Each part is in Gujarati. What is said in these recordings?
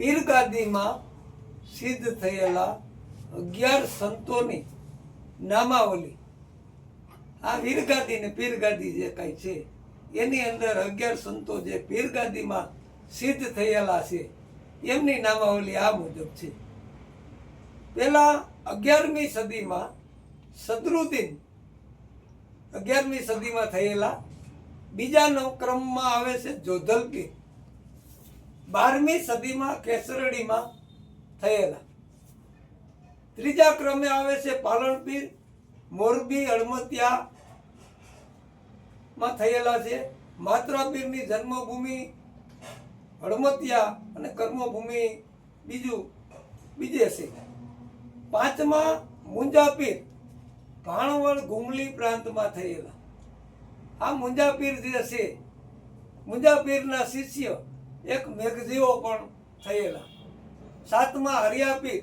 પીરગાદીમાં સિદ્ધ થયેલા અગિયાર સંતોની નામાવલી. આ વીરગાદી ને પીરગાદી જે કાંઈ છે, એની અંદર અગિયાર સંતો જે પીરગાદીમાં સિદ્ધ થયેલા છે, એમની નામાવલી આ મુજબ છે. પેલા અગિયારમી સદીમાં સદરુદ્દીન, અગિયારમી સદીમાં થયેલા બીજા નવ ક્રમમાં આવે છે જોધલપીર. બારમી સદીમાં કેસરડીમાં થયેલા. ત્રીજા ક્રમે આવે છે પાલનપીર, મોરબી, હળમતિયામાં થયેલા છે. માત્રાપીરની જન્મભૂમિ હળમતિયા અને કર્મભૂમિ બીજું, બીજે છે. પાંચમા મુંજાપીર, ભાણવડ ગુમલી પ્રાંતમાં થયેલા. આ મુંજાપીર જે છે, મુંજાપીરના શિષ્ય એક મેઘજીવો પણ થયેલા. સાતમા હરિયાપી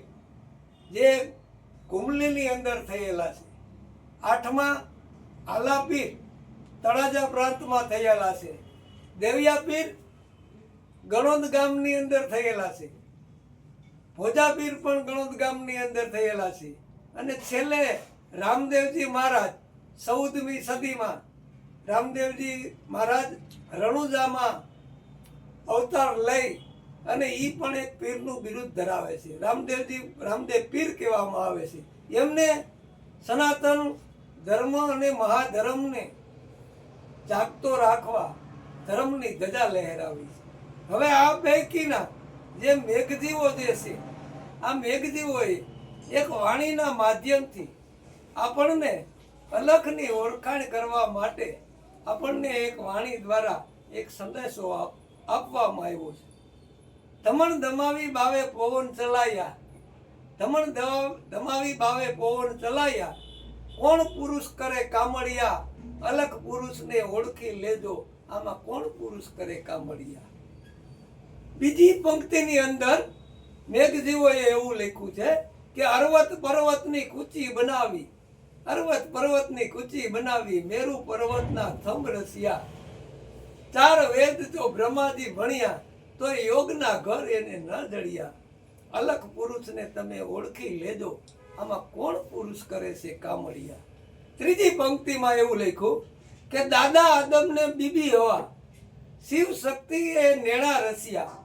જે કુમલીની અંદર થયેલા છે. આઠમા આલાપીર તળાજા પ્રાંતમાં થયેલા છે. દેવિયાપીર ગણોદ ગામની અંદર થયેલા છે. ભોજાપીર પણ ગણોદ ગામની અંદર થયેલા છે. અને છેલ્લે રામદેવજી મહારાજ ચૌદમી સદીમાં રામદેવજી મહારાજ રણુજામાં અવતાર લઈ અને એ પણ એક પીરનું બિરુદ ધરાવે છે. રામદેવજી, રામદેવ પીર કહેવામાં આવે છે. એમને સનાતન ધર્મ અને મહાધર્મને જાગતો રાખવા ધર્મની ધજા લહેરાવી છે. હવે આ પૈકીના જે મેઘજીવો જે છે, આ મેઘજીવોએ એક વાણીના માધ્યમથી આપણને અલખની ઓળખાણ કરવા માટે આપણને એક વાણી દ્વારા એક સંદેશો આપ- આપવામાં આવ્યો છે. ધમણ દમાવી ભાવે પવન ચલાયા. ધમણ દમાવી ભાવે પવન ચલાયા. કોણ પુરુષ કરે કામળિયા? અલગ પુરુષને ઓળખી લેજો. આમાં કોણ પુરુષ કરે કામળિયા? બીજી પંક્તિની અંદર મેઘજીવોએ એવું લખ્યું છે કે અરવત પર્વતની કૂચી બનાવી. અરવત પર્વતની કૂચી બનાવી મેરુ પર્વતના થંભ રસ્યા. ચાર વેદ જો બ્રહ્માજી ભણ્યા, તો યોગના ઘર એને ન જડ્યા. અલગ પુરુષને તમે ઓળખી લેજો, આમાં કોણ પુરુષ કરે છે કામળિયા? ત્રીજી પંક્તિમાં એવું લખ્યું કે દાદા આદમને બીબી હવા, શિવ શક્તિએ નેણા રસિયા.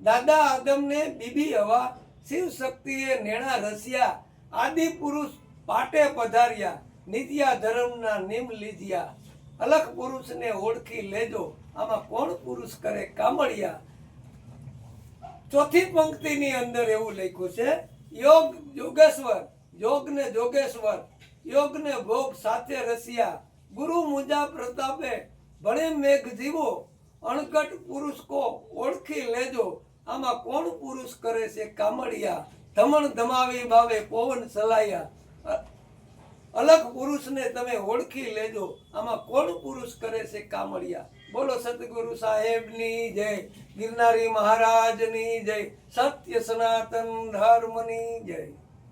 દાદા આદમને બીબી હવા, શિવ શક્તિએ નેણા રસિયા. આદિ પુરુષ પાટે પધાર્યા નિત્યા ધર્મના નિમ લીધ્યા. અલગ પુરુષને ઓળખી લેજો. આમાં કોણ પુરુષ કરે? કામળિયા. ચોથી પંક્તિની અંદર એવું લખ્યું છે, યોગ યોગેશ્વર યોગને જોગેશ્વર યોગને ભોગ સાથે રસિયા. ગુરુ મુજા પ્રતાપે ભણે મેઘ જીવો. અણકટ પુરુષ કો ઓળખી લેજો. આમાં કોણ પુરુષ કરે છે? કામળિયા. ધમણ ધમાવી ભાવે પવન ચલાયા અ- અલગ પુરુષને તમે ઓળખી લેજો. આમાં કોણ પુરુષ કરે છે કામળિયા? બોલો સતગુરુ સાહેબની જય, ગિરનારી મહારાજની જય, સત્ય સનાતન ધર્મની જય.